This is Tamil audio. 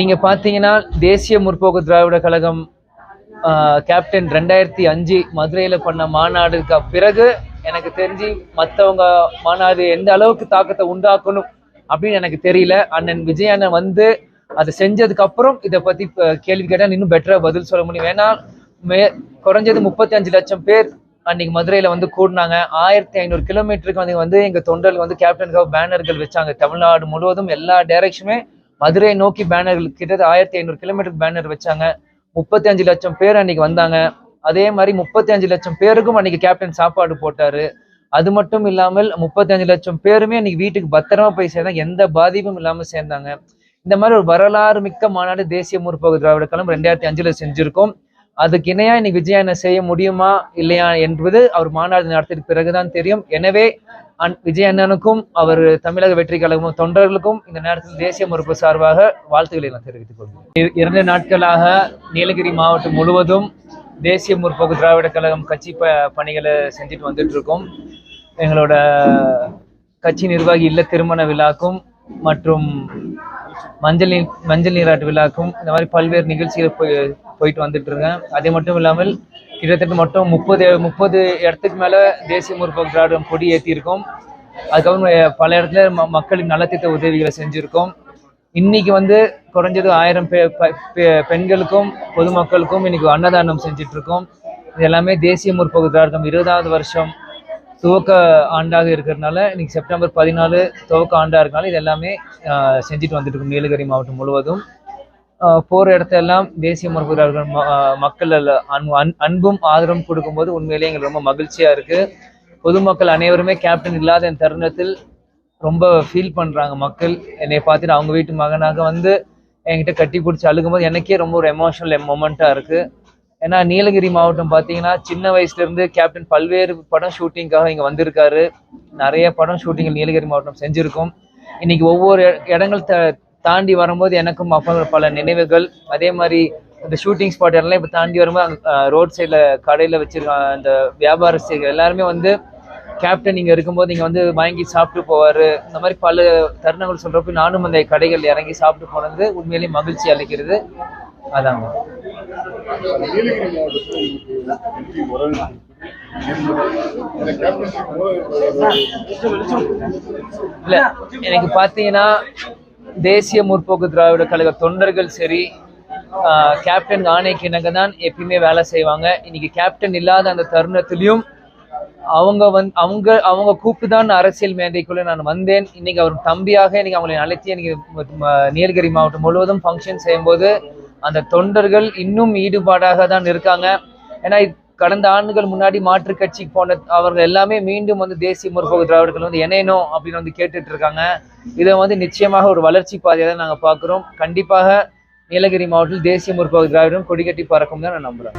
நீங்க பாத்தீங்கன்னா தேசிய முற்போக்கு திராவிட கழகம் கேப்டன் ரெண்டாயிரத்தி அஞ்சு மதுரையில பண்ண மாநாடுக்கு பிறகு எனக்கு தெரிஞ்சு மத்தவங்க மாநாடு எந்த அளவுக்கு தாக்கத்தை உண்டாக்கணும் அப்படின்னு எனக்கு தெரியல. அண்ணன் விஜய் அண்ணன் வந்து அதை செஞ்சதுக்கு அப்புறம் இதை பத்தி கேள்வி கேட்டால் இன்னும் பெட்டரா பதில் சொல்ல முடியும். ஏன்னா மே குறைஞ்சது முப்பத்தி அஞ்சு லட்சம் பேர் அன்னைக்கு மதுரையில வந்து கூடினாங்க. ஆயிரத்தி ஐநூறு கிலோமீட்டருக்கு வந்து வந்து எங்க தொண்டர்கள் வந்து கேப்டனுக்காக பேனர்கள் வச்சாங்க. தமிழ்நாடு முழுவதும் எல்லா டைரக்ஷனுமே மதுரை நோக்கி பேனர்கள் கிட்டத்தட்ட ஆயிரத்தி ஐநூறு கிலோமீட்டருக்கு பேனர் வச்சாங்க. முப்பத்தி அஞ்சு லட்சம் பேர் அன்னைக்கு வந்தாங்க. அதே மாதிரி முப்பத்தி அஞ்சு லட்சம் பேருக்கும் அன்னைக்கு கேப்டன் சாப்பாடு போட்டாரு. அது மட்டும் இல்லாமல் முப்பத்தி அஞ்சு லட்சம் பேருமே அன்னைக்கு வீட்டுக்கு பத்திரமா போய் சேர்ந்தாங்க. எந்த பாதிப்பும் இல்லாமல் சேர்ந்தாங்க. இந்த மாதிரி ஒரு வரலாறு மிக்க மாநாடு தேசிய முற்போக்கு திராவிட கழகம் ரெண்டாயிரத்தி அஞ்சுல செஞ்சிருக்கோம். அதுக்கு இணையா இன்னைக்கு விஜயம் என்ன செய்ய முடியுமா இல்லையா என்பது அவர் மாநாடு நடத்திய பிறகுதான் தெரியும். எனவே அன் விஜய் அண்ணனுக்கும் அவர் தமிழக வெற்றி கழகமும் தொண்டர்களுக்கும் இந்த நேரத்தில் தேசிய முறுப்பு சார்பாக வாழ்த்துக்களை நான் தெரிவித்துக் கொள்கிறேன். இரண்டு நாட்களாக நீலகிரி மாவட்டம் முழுவதும் தேசிய முற்போக்கு திராவிட கழகம் கட்சி ப பணிகளை செஞ்சுட்டு வந்துட்டு இருக்கோம் எங்களோட கட்சி நிர்வாகி இல்ல திருமண விழாக்கும் மற்றும் மஞ்சள் மஞ்சள் நீராட்டு விழாக்கும் இந்த மாதிரி பல்வேறு நிகழ்ச்சிகள் போயிட்டு வந்துட்டு இருக்கேன். அது மட்டும் இல்லாமல் கிட்டத்தட்ட மொத்தம் முப்பது முப்பது இடத்துக்கு மேலே தேசிய முற்போக்கு திராவிடம் கொடி ஏற்றியிருக்கோம் அதுக்கப்புறம் பல இடத்துல ம- மக்களுக்கு நலத்திட்ட உதவிகளை செஞ்சுருக்கோம். இன்னைக்கு வந்து குறைஞ்சது ஆயிரம் பெ பெண்களுக்கும் பொதுமக்களுக்கும் இன்னைக்கு அன்னதானம் செஞ்சுட்டு இருக்கோம் இது எல்லாமே தேசிய முற்போக்கு திராவிடம் இருபதாவது வருஷம் துவக்க ஆண்டாக இருக்கிறதுனால இன்னைக்கு செப்டம்பர் பதினாலு துவக்க ஆண்டாக இருக்கனால இது எல்லாமே செஞ்சுட்டு வந்துட்டு இருக்கோம். நீலகிரி மாவட்டம் முழுவதும். போகிற இடத்தெல்லாம் தேசிய முற்போக்கு ம- மக்கள் அல்ல- அன்- அன்பும் ஆதரவும் கொடுக்கும்போது உண்மையிலேயே எங்களுக்கு ரொம்ப மகிழ்ச்சியாக இருக்குது பொதுமக்கள் அனைவருமே கேப்டன் இல்லாத என் தருணத்தில் ரொம்ப ஃபீல் பண்ணுறாங்க மக்கள். என்னை பார்த்துட்டு அவங்க வீட்டு மகனாக வந்து என்கிட்ட கட்டி பிடிச்சி அழுகும்போது எனக்கே ரொம்ப ஒரு எமோஷனல் மொமெண்ட்டாக இருக்குது ஏன்னா நீலகிரி மாவட்டம் பார்த்தீங்கன்னா சின்ன வயசுலேருந்து கேப்டன் பல்வேறு படம் ஷூட்டிங்காக இங்கே வந்திருக்காரு. நிறைய படம் ஷூட்டிங் நீலகிரி மாவட்டம் செஞ்சுருக்கோம். இன்னைக்கு ஒவ்வொரு இடங்கள் த தாண்டி வரும்போது எனக்கும் அப்பா பல நினைவுகள். அதே மாதிரி இந்த ஷூட்டிங் ஸ்பாட் எல்லாம் இப்போ தாண்டி வரும்போது ரோட் சைடில் கடையில் வச்சுருக்காங்க அந்த வியாபாரஸ்திகள் எல்லாருமே வந்து கேப்டன் இங்கே இருக்கும்போது இங்கே வந்து வாங்கி சாப்பிட்டு போவார். இந்த மாதிரி பல தருணங்கள் சொல்கிறப்ப நானும் அந்த கடைகள் இறங்கி சாப்பிட்டு போனது உண்மையிலேயே மகிழ்ச்சி அளிக்கிறது. அதாங்க. இல்லை எனக்கு பார்த்தீங்கன்னா தேசிய முற்போக்கு திராவிட கழக தொண்டர்கள் சரி கேப்டன் ஆணைக்கு இணங்க தான் எப்பயுமே வேலை செய்வாங்க. இன்னைக்கு கேப்டன் இல்லாத அந்த தருணத்திலையும் அவங்க வந்து அவங்க அவங்க கூப்பிட்டு தான் அரசியல் மேதைக்குள்ளே நான் வந்தேன். இன்னைக்கு அவர் தம்பியாக இன்னைக்கு அவங்களை அழைத்து இன்றைக்கி நீலகிரி மாவட்டம் முழுவதும் ஃபங்க்ஷன் செய்யும்போது அந்த தொண்டர்கள் இன்னும் ஈடுபாடாக தான் இருக்காங்க. ஏன்னா கடந்த ஆண்டுகள் முன்னாடி மாற்று கட்சிக்கு போன அவர்கள் எல்லாமே மீண்டும் வந்து தேசிய முற்போக்கு திராவிடர்கள் வந்து இணையணும் அப்படின்னு வந்து கேட்டுட்டு இருக்காங்க இதை வந்து நிச்சயமாக ஒரு வளர்ச்சி பாதையை தான் நாங்கள் பார்க்குறோம். கண்டிப்பாக நீலகிரி மாவட்டத்தில் தேசிய முற்போக்கு திராவிடம் கொடிகட்டி பறக்கும் தான் நான் நம்புறேன்.